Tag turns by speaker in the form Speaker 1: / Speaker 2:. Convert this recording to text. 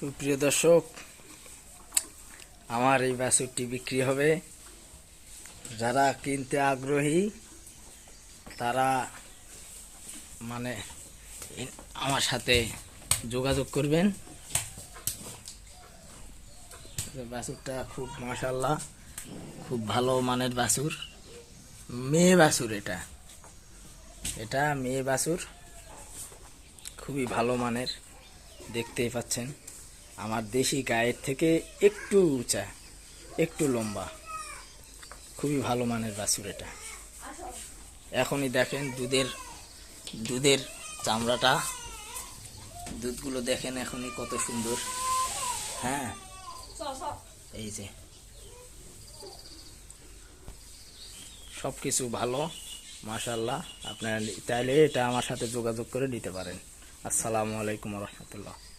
Speaker 1: সুপ্রিয় দর্শক, আমার এই বাছুরটি বিক্রি হবে। যারা কিনতে আগ্রহী, তারা মানে আমার সাথে যোগাযোগ করবেন। বাছুরটা খুব মাশাল্লাহ খুব ভালো মানের বাছুর। মেয়ে বাছুর এটা। এটা মেয়ে বাছুর। খুবই ভালো মানের, দেখতেই পাচ্ছেন। আমার দেশি গায়ের থেকে একটু উঁচা, একটু লম্বা। খুবই ভালো মানের বাছুর এটা। এখনই দেখেন দুধের দুধের চামড়াটা। দুধগুলো দেখেন এখনই কত সুন্দর। হ্যাঁ? এই যে। সব কিছু ভালো মাশাল্লাহ আপনারা চাইলে এটা আমার সাথে যোগাযোগ করে নিতে পারেন। আসসালামু আলাইকুম রহমতুল্লাহ।